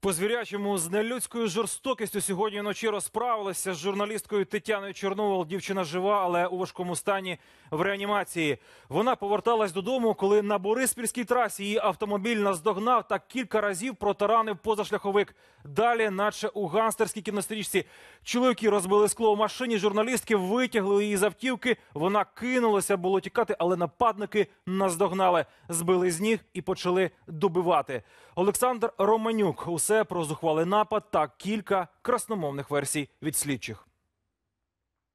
По звірячому з нелюдською жорстокістю сьогодні вночі розправилися з журналісткою Тетяною Чорновол. Дівчина жива, але у важкому стані в реанімації. Вона поверталась додому, коли на Бориспільській трасі її автомобіль наздогнав та кілька разів протаранив позашляховик. Далі, наче у ганстерській кінострічці, чоловіки розбили скло в машині. Журналістки витягли її з автівки. Вона кинулася було тікати, але нападники наздогнали, збили з ніг і почали добивати. Олександр Романюк. Усе про зухвалий напад та кілька красномовних версій від слідчих.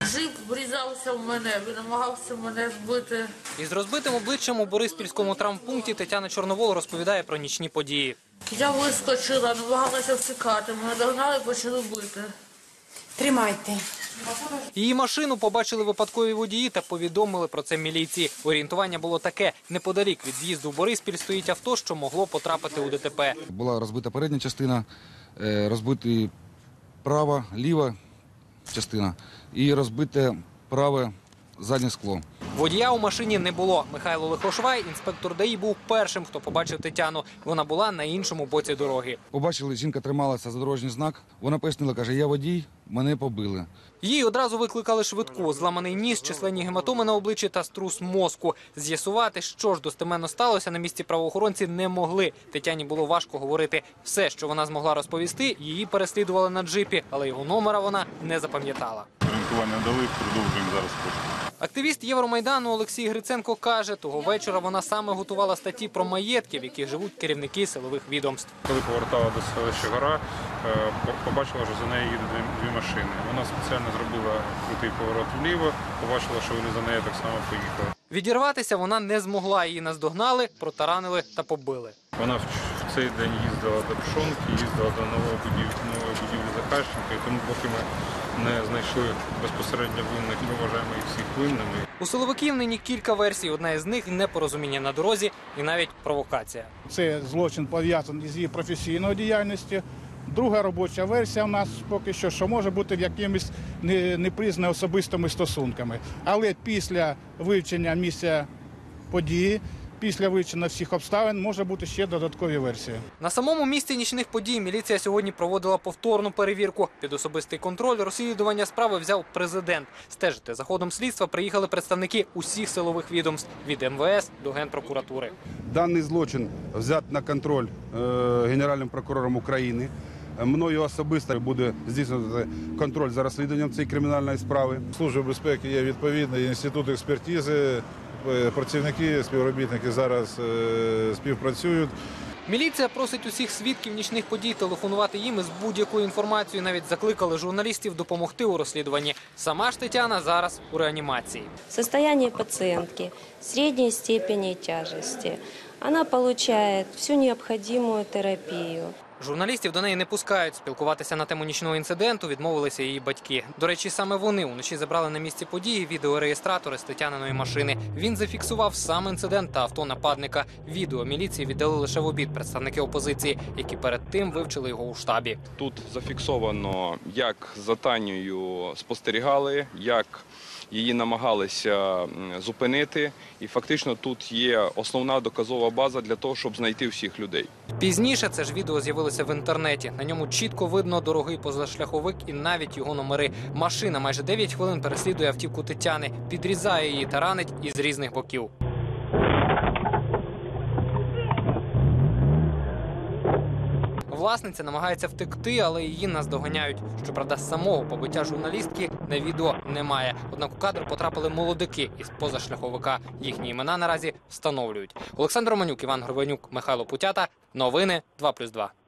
Жив врізався в мене, він намагався мене збити. Із розбитим обличчям у Бориспільському травмпункті Тетяна Чорновол розповідає про нічні події. Я вискочила, намагалася втікати. Мене догнали, почали бити. Тримайте. Її машину побачили випадкові водії та повідомили про це міліції. Орієнтування було таке: неподалік від в'їзду в Бориспіль стоїть авто, що могло потрапити у ДТП. Була розбита передня частина, е, розбиті права, ліва частина і розбите праве заднє скло. Водія у машині не було. Михайло Лихошвай, інспектор ДАІ, був першим, хто побачив Тетяну. Вона була на іншому боці дороги. Побачили, жінка трималася за дорожній знак. Вона пояснила, каже, я водій, мене побили. Їй одразу викликали швидку. Зламаний ніс, численні гематоми на обличчі та струс мозку. З'ясувати, що ж достеменно сталося на місці правоохоронці, не могли. Тетяні було важко говорити. Все, що вона змогла розповісти, її переслідували на джипі, але його номера вона не запам'ятала. Орієнтування дали, продовжуємо зараз пошук. Активіст Євромайдану Олексій Гриценко каже, того вечора вона саме готувала статті про маєтки, в яких живуть керівники силових відомств. Коли повертала до селища гора, е, побачила, що за нею їдуть дві, машини. Вона спеціально зробила крутий поворот вліво, побачила, що вони за нею так само поїхали. Відірватися вона не змогла. Її наздогнали, протаранили та побили. Вона цей день їздила до Пшонки, їздила до нової будівлі, нової будівлі Захарченка, і тому поки ми не знайшли безпосередньо винних, ми вважаємо їх всіх винними. У силовиків нині кілька версій. Одна із них непорозуміння на дорозі і навіть провокація. Це злочин пов'язаний з її професійною діяльністю. Друга робоча версія у нас поки що, що може бути в якимись не- непризнаними особистими стосунками. Але після вивчення місця події, після вивчення всіх обставин, може бути ще додаткові версії. На самому місці нічних подій міліція сьогодні проводила повторну перевірку. Під особистий контроль розслідування справи взяв президент. Стежити за ходом слідства приїхали представники усіх силових відомств від МВС до генпрокуратури. Даний злочин взят на контроль е, Генеральним прокурором України. Мною особисто буде здійснювати контроль за розслідуванням цієї кримінальної справи. Служби безпеки є відповідний інститут експертизи. Е, Працівники, співробітники зараз е, співпрацюють. Міліція просить усіх свідків нічних подій телефонувати їм із будь-якою інформацією. Навіть закликали журналістів допомогти у розслідуванні. Сама ж Тетяна зараз у реанімації. Состояние пациентки средней степени тяжести. Она получает всю необходимую терапию. Журналістів до неї не пускають. Спілкуватися на тему нічного інциденту відмовилися її батьки. До речі, саме вони уночі забрали на місці події відеореєстратори з Тетяниної машини. Він зафіксував сам інцидент та авто нападника. Відео міліції віддали лише в обід представники опозиції, які перед тим вивчили його у штабі. Тут зафіксовано, як за Танею спостерігали, як її намагалися зупинити, і фактично тут є основна доказова база для того, щоб знайти всіх людей. Пізніше це ж відео з'явилося в інтернеті. На ньому чітко видно дорогий позашляховик і навіть його номери. Машина майже 9 хвилин переслідує автівку Тетяни, підрізає її та ранить із різних боків. Власниця намагається втекти, але її наздоганяють. Щоправда, самого побиття журналістки на відео немає. Однак у кадр потрапили молодики із позашляховика. Їхні імена наразі встановлюють. Олександр Романюк, Іван Горбанюк, Михайло Путята. Новини 2+,2.